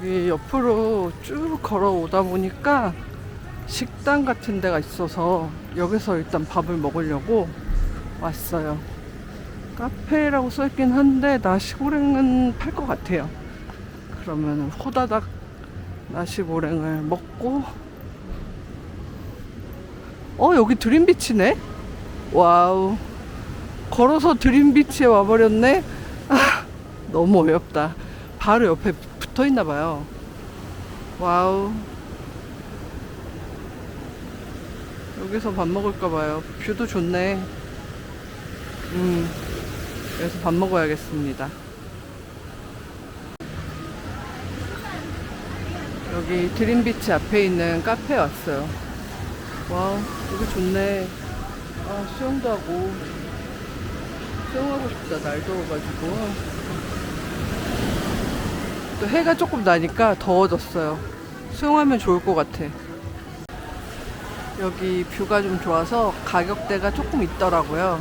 여기 옆으로 쭉 걸어오다 보니까 식당 같은 데가 있어서 여기서 일단 밥을 먹으려고 왔어요. 카페라고 써있긴 한데 나시고랭은 팔 것 같아요. 그러면 호다닥 나시고랭을 먹고 어 여기 드림비치네? 와우 걸어서 드림비치에 와버렸네? 아 너무 어렵다 바로 옆에 붙어 있나 봐요. 와우. 여기서 밥 먹을까 봐요. 뷰도 좋네. 음 여기서 밥 먹어야겠습니다. 여기 드림비치 앞에 있는 카페에 왔어요. 와 여기 좋네. 아 수영도 하고. 수영하고 싶다. 날 더워가지고 또 해가 조금 나니까 더워졌어요. 수영하면 좋을 것 같아. 여기 뷰가 좀 좋아서 가격대가 조금 있더라고요.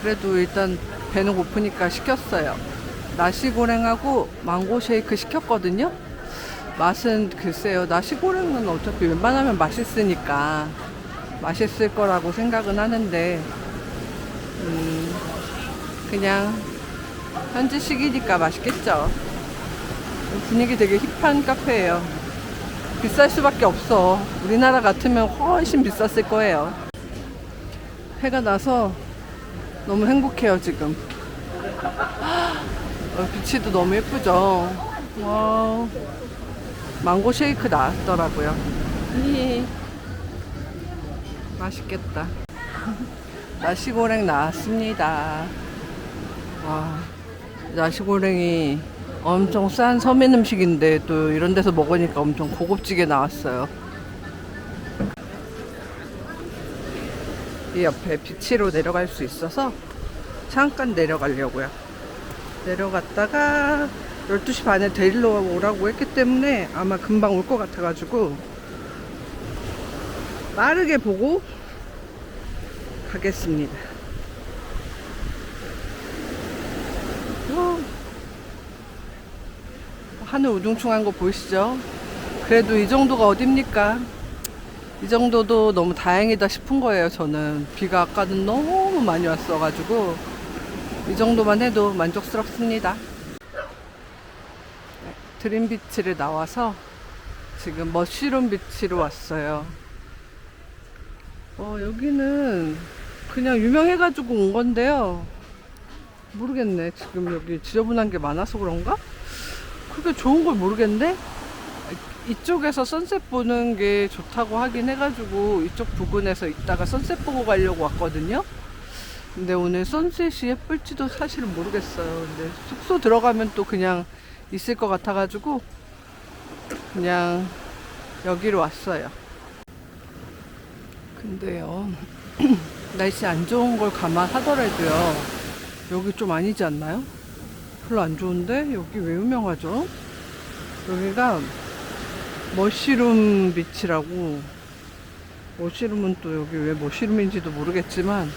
그래도 일단 배는 고프니까 시켰어요. 나시고랭하고 망고 쉐이크 시켰거든요. 맛은 글쎄요 나시고랭은 어차피 웬만하면 맛있으니까 맛있을 거라고 생각은 하는데 음, 그냥 현지식이니까 맛있겠죠 분위기 되게 힙한 카페예요. 비쌀 수밖에 없어. 우리나라 같으면 훨씬 비쌌을 거예요. 해가 나서 너무 행복해요 지금. 어, 비치도 너무 예쁘죠? 와우. 망고 쉐이크 나왔더라고요. 이 맛있겠다. 나시고랭 나왔습니다. 와, 나시고랭이 엄청 싼 서민 음식인데 또 이런 데서 먹으니까 엄청 고급지게 나왔어요. 이 옆에 비치로 내려갈 수 있어서 잠깐 내려가려고요. 내려갔다가 12시 반에 데리러 오라고 했기 때문에 아마 금방 올 것 같아가지고 빠르게 보고 가겠습니다. 와, 하늘 우중충한 거 보이시죠? 그래도 이 정도가 어딥니까? 이 정도도 너무 다행이다 싶은 거예요, 저는. 비가 아까는 너무 많이 왔어가지고, 이 정도만 해도 만족스럽습니다. 드림 비치를 나와서 지금 머쉬룸 비치로 왔어요. 어, 여기는 그냥 유명해가지고 온 건데요. 모르겠네. 지금 여기 지저분한 게 많아서 그런가? 그렇게 좋은 걸 모르겠네? 이쪽에서 선셋 보는 게 좋다고 하긴 해가지고 이쪽 부근에서 있다가 선셋 보고 가려고 왔거든요. 근데 오늘 선셋이 예쁠지도 사실은 모르겠어요. 근데 숙소 들어가면 또 그냥 있을 것 같아가지고 그냥 여기로 왔어요. 근데요, 날씨 안 좋은 걸 감안하더라도요, 여기 좀 아니지 않나요? 별로 안 좋은데? 여기 왜 유명하죠? 여기가 머시룸 비치라고, 머시룸은 또 여기 왜 머시룸인지도 모르겠지만,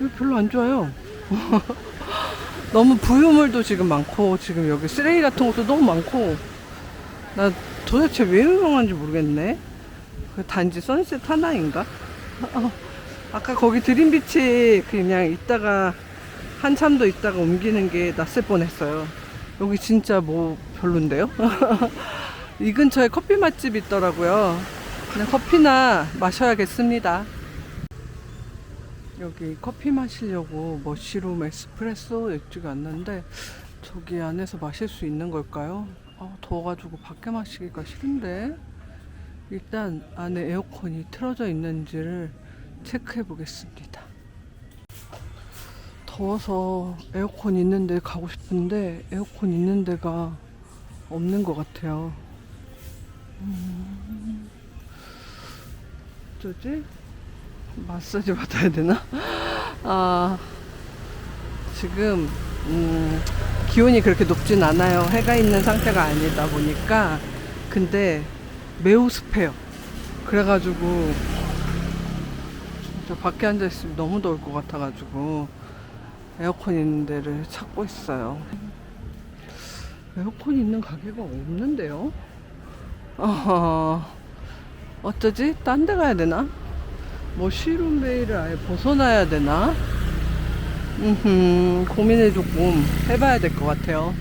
여기 별로 안 좋아요. 너무 부유물도 지금 많고 지금 여기 쓰레기 같은 것도 너무 많고 나 도대체 왜 유명한지 모르겠네 그 단지 선셋 하나인가? 어, 아까 거기 드림비치 그냥 있다가 한참 더 있다가 옮기는 게 낯설 뻔했어요 여기 진짜 뭐 별론데요? 이 근처에 커피 맛집 있더라고요 그냥 커피나 마셔야겠습니다 여기 커피 마시려고 머시룸 에스프레소 맥주가 왔는데 저기 안에서 마실 수 있는 걸까요? 아, 더워가지고 밖에 마시기가 싫은데 일단 안에 에어컨이 틀어져 있는지를 체크해 보겠습니다. 더워서 에어컨 있는 데 가고 싶은데 에어컨 있는 데가 없는 것 같아요. 음, 어쩌지? 마사지 받아야 되나? 아, 지금, 음, 기온이 그렇게 높진 않아요. 해가 있는 상태가 아니다 보니까. 근데 매우 습해요. 그래가지고, 진짜 밖에 앉아있으면 너무 더울 것 같아가지고, 에어컨 있는 데를 찾고 있어요. 에어컨 있는 가게가 없는데요? 어허, 어쩌지? 딴 데 가야 되나? 뭐 시룸베이를 아예 벗어나야 되나? 음, 고민을 조금 해봐야 될 것 같아요.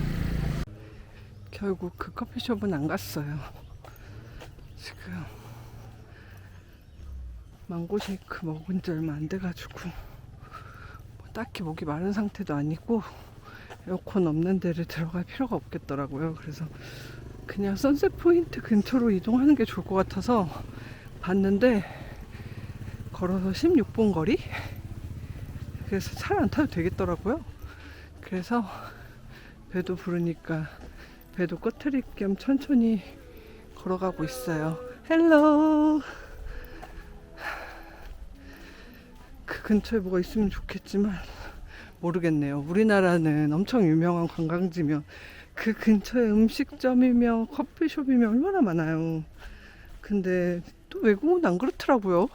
결국 그 커피숍은 안 갔어요. 지금 망고 쉐이크 먹은 지 얼마 안 돼가지고 뭐 딱히 목이 마른 상태도 아니고 에어컨 없는 데를 들어갈 필요가 없겠더라고요. 그래서 그냥 선셋 포인트 근처로 이동하는 게 좋을 것 같아서 봤는데 걸어서 16분 거리? 그래서 차를 안 타도 되겠더라고요. 그래서 배도 부르니까 배도 꺼트릴 겸 천천히 걸어가고 있어요. 헬로. 그 근처에 뭐가 있으면 좋겠지만 모르겠네요. 우리나라는 엄청 유명한 관광지면 그 근처에 음식점이며 커피숍이며 얼마나 많아요. 근데 또 외국은 안 그렇더라고요.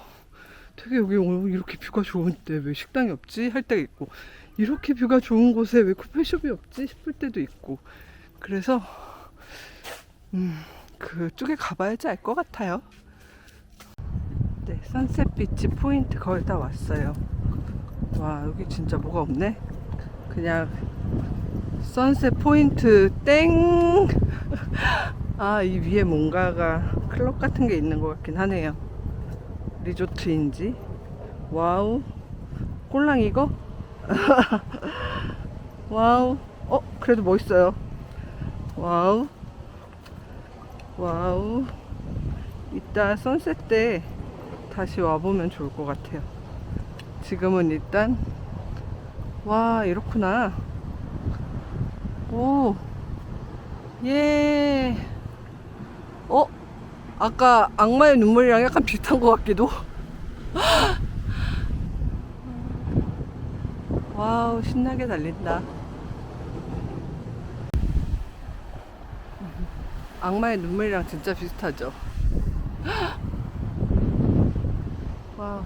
되게 여기 이렇게 뷰가 좋은데 왜 식당이 없지? 할 때가 있고 이렇게 뷰가 좋은 곳에 왜 커피숍이 없지? 싶을 때도 있고 그래서 음 그쪽에 가봐야지 알 것 같아요. 네, 선셋 비치 포인트 거의 다 왔어요. 와 여기 진짜 뭐가 없네. 그냥 선셋 포인트 땡. 아 이 위에 뭔가가 클럽 같은 게 있는 것 같긴 하네요. 리조트인지. 와우. 꼴랑 이거? 와우. 어 그래도 멋있어요. 와우. 와우. 이따 선셋 때 다시 와보면 좋을 것 같아요. 지금은 일단 와 이렇구나. 오. 예. 어? 아까 악마의 눈물이랑 약간 비슷한 것 같기도. 와우 신나게 달린다. 악마의 눈물이랑 진짜 비슷하죠. 와우.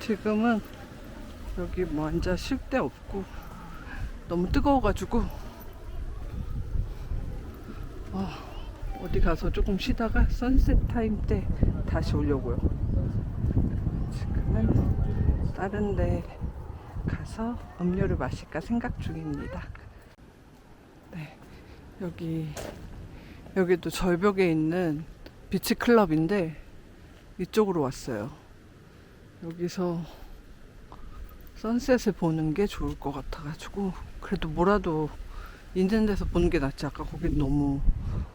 지금은 여기 뭐 앉아 쉴 데 없고 너무 뜨거워가지고 어, 어디 가서 조금 쉬다가 선셋 타임 때 다시 오려고요. 지금은 다른 데 가서 음료를 마실까 생각 중입니다. 네, 여기 여기도 절벽에 있는 비치 클럽인데 이쪽으로 왔어요. 여기서 선셋을 보는 게 좋을 것 같아가지고 그래도 뭐라도 있는 데서 보는 게 낫지 아까 거긴 너무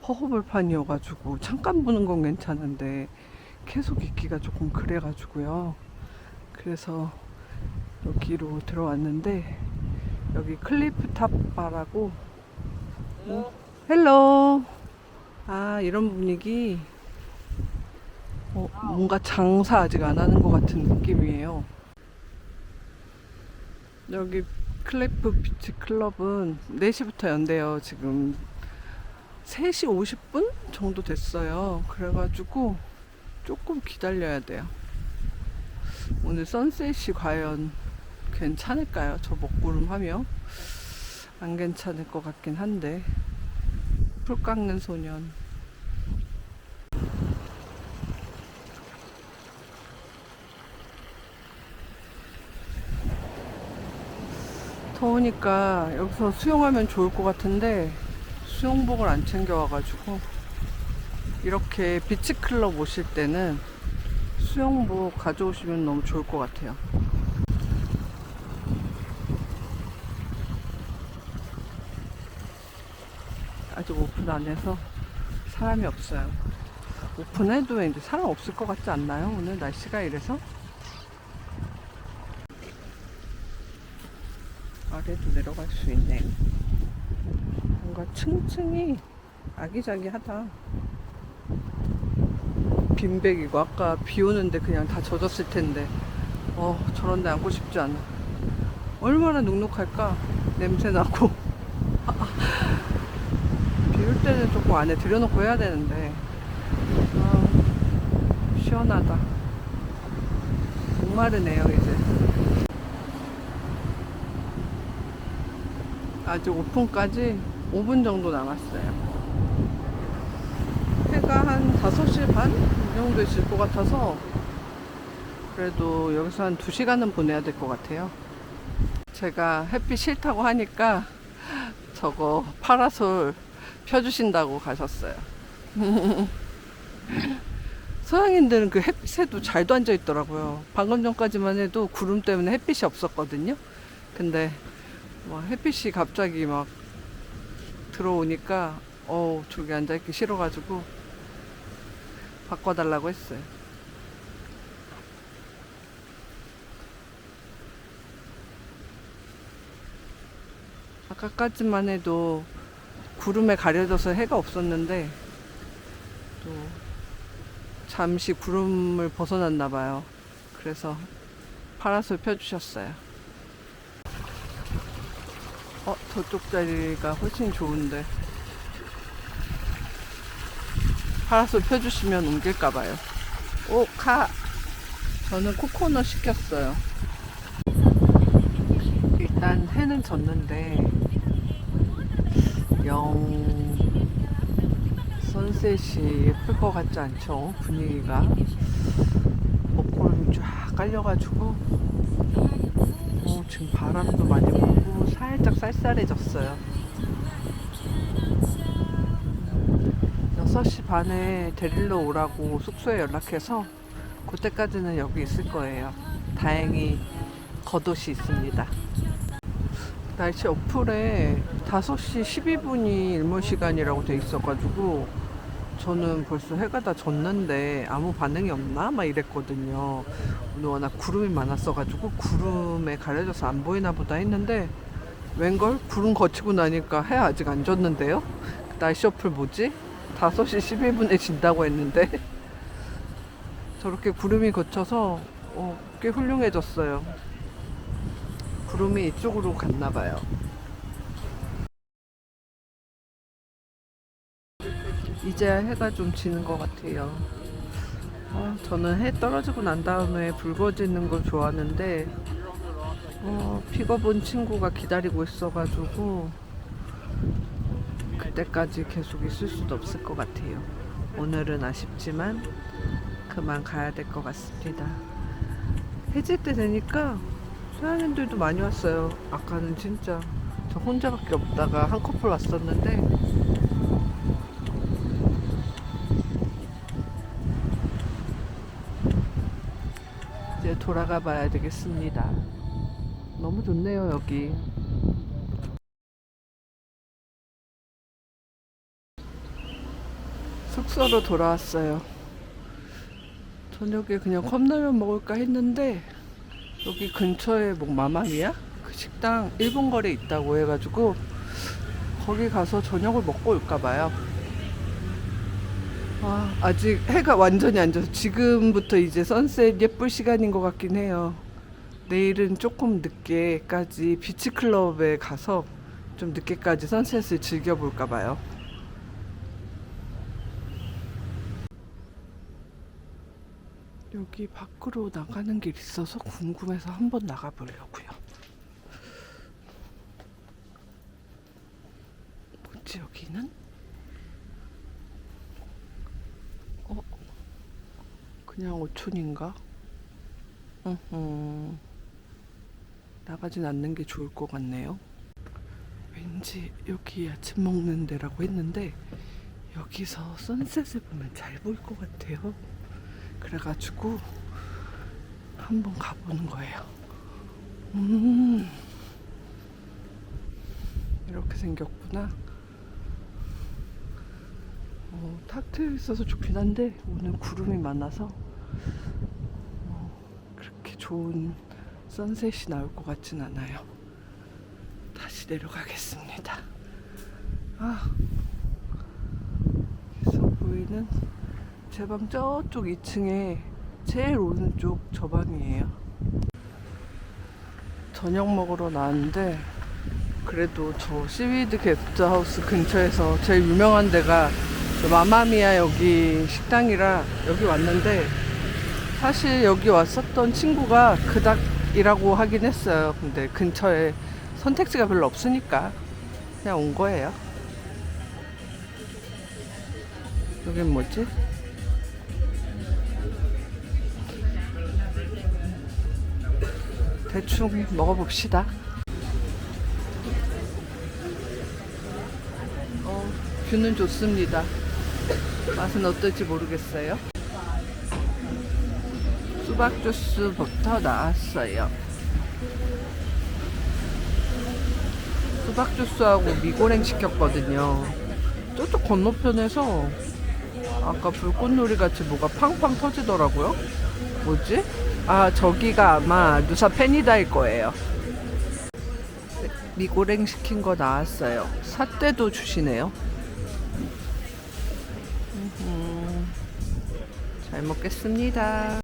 허허벌판이어가지고 잠깐 보는 건 괜찮은데 계속 있기가 조금 그래가지고요 그래서 여기로 들어왔는데 여기 클리프 탑 바라고 어? 헬로 아 이런 분위기 어, 뭔가 장사 아직 안 하는 것 같은 느낌이에요 여기 클리프 비치 클럽은 4시부터 연대요. 지금 3시 50분 정도 됐어요. 그래가지고 조금 기다려야 돼요. 오늘 선셋이 과연 괜찮을까요? 저 먹구름 하며 안 괜찮을 것 같긴 한데 풀 깎는 소년 더우니까 여기서 수영하면 좋을 것 같은데 수영복을 안 챙겨와가지고 이렇게 비치클럽 오실 때는 수영복 가져오시면 너무 좋을 것 같아요. 아직 오픈 안 해서 사람이 없어요. 오픈해도 이제 사람 없을 것 같지 않나요? 오늘 날씨가 이래서? 아래도 내려갈 수 있네. 뭔가 층층이 아기자기하다. 빈백이고 아까 비 오는데 그냥 다 젖었을 텐데 어 저런 데 앉고 싶지 않아. 얼마나 눅눅할까? 냄새 나고. 때는 조금 안에 들여놓고 해야 되는데 아, 시원하다. 목마르네요 이제. 아직 오픈까지 5분 정도 남았어요. 해가 한 5시 반? 이 정도 있을 것 같아서 그래도 여기서 한 2시간은 보내야 될 것 같아요. 제가 햇빛 싫다고 하니까 저거 파라솔 펴주신다고 가셨어요. 서양인들은 그 햇빛에도 잘도 앉아 있더라고요. 방금 전까지만 해도 구름 때문에 햇빛이 없었거든요. 근데 뭐 햇빛이 갑자기 막 들어오니까 어 저기 앉아 있기 싫어가지고 바꿔달라고 했어요. 아까까지만 해도 구름에 가려져서 해가 없었는데 또 잠시 구름을 벗어났나 봐요. 그래서 파라솔 펴주셨어요. 어, 저쪽 자리가 훨씬 좋은데. 파라솔 펴주시면 옮길까봐요. 오, 가! 저는 코코넛 시켰어요. 일단 해는 졌는데, 영, 선셋이 예쁠 것 같지 않죠? 분위기가. 먹구름이 쫙 깔려가지고, 어, 지금 바람도 많이 불고 살짝 쌀쌀해졌어요. 6시 반에 데리러 오라고 숙소에 연락해서 그때까지는 여기 있을 거예요. 다행히 겉옷이 있습니다. 날씨 어플에 5시 12분이 일몰 시간이라고 돼 있어가지고 저는 벌써 해가 다 졌는데 아무 반응이 없나? 막 이랬거든요. 오늘 워낙 구름이 많았어가지고 구름에 가려져서 안 보이나 보다 했는데 웬걸? 구름 거치고 나니까 해 아직 안 졌는데요? 날씨 어플 뭐지? 5시 11분에 진다고 했는데 저렇게 구름이 거쳐서 어, 꽤 훌륭해졌어요. 구름이 이쪽으로 갔나 봐요. 이제 해가 좀 지는 것 같아요. 어, 저는 해 떨어지고 난 다음에 붉어지는 걸 좋아하는데 어, 픽업 온 친구가 기다리고 있어가지고 그때까지 계속 있을 수도 없을 것 같아요. 오늘은 아쉽지만 그만 가야 될 것 같습니다. 해질 때 되니까 서양인들도 많이 왔어요. 아까는 진짜 저 혼자밖에 없다가 한 커플 왔었는데 이제 돌아가 봐야 되겠습니다. 너무 좋네요, 여기. 숙소로 돌아왔어요. 저녁에 그냥 컵라면 먹을까 했는데 여기 근처에 뭐 마마미야? 그 식당 일본 거리에 있다고 해가지고 거기 가서 저녁을 먹고 올까 봐요. 아, 아직 해가 완전히 안 져서 지금부터 이제 선셋 예쁠 시간인 것 같긴 해요. 내일은 조금 늦게까지 비치 클럽에 가서 좀 늦게까지 선셋을 즐겨볼까 봐요. 여기 밖으로 나가는 길 있어서 궁금해서 한번 나가보려고요. 뭐지 여기는? 어? 그냥 오촌인가? 으흠. 나가진 않는 게 좋을 것 같네요. 왠지 여기 아침 먹는 데라고 했는데 여기서 선셋을 보면 잘 보일 것 같아요. 그래가지고 한번 가보는 거예요. 음, 이렇게 생겼구나. 어, 탁 트여 있어서 좋긴 한데 오늘 구름이 많아서 어, 그렇게 좋은 선셋이 나올 것 같진 않아요. 다시 내려가겠습니다. 아, 여기서 보이는 제 방 저쪽 2층에 제일 오른쪽 저 방이에요. 저녁 먹으러 나왔는데 그래도 저 시위드 게스트하우스 근처에서 제일 유명한 데가 저 마마미아 여기 식당이라 여기 왔는데 사실 여기 왔었던 친구가 그닥 이라고 하긴 했어요. 근데 근처에 선택지가 별로 없으니까 그냥 온 거예요. 여긴 뭐지? 대충 먹어봅시다. 어, 뷰는 좋습니다. 맛은 어떨지 모르겠어요. 수박 주스부터 나왔어요. 수박 주스하고 미고랭 시켰거든요. 저쪽 건너편에서 아까 불꽃놀이 같이 뭐가 팡팡 터지더라고요. 뭐지? 아, 저기가 아마 누사 페니다일 거예요. 네, 미고랭 시킨 거 나왔어요. 사태도 주시네요. 잘 먹겠습니다.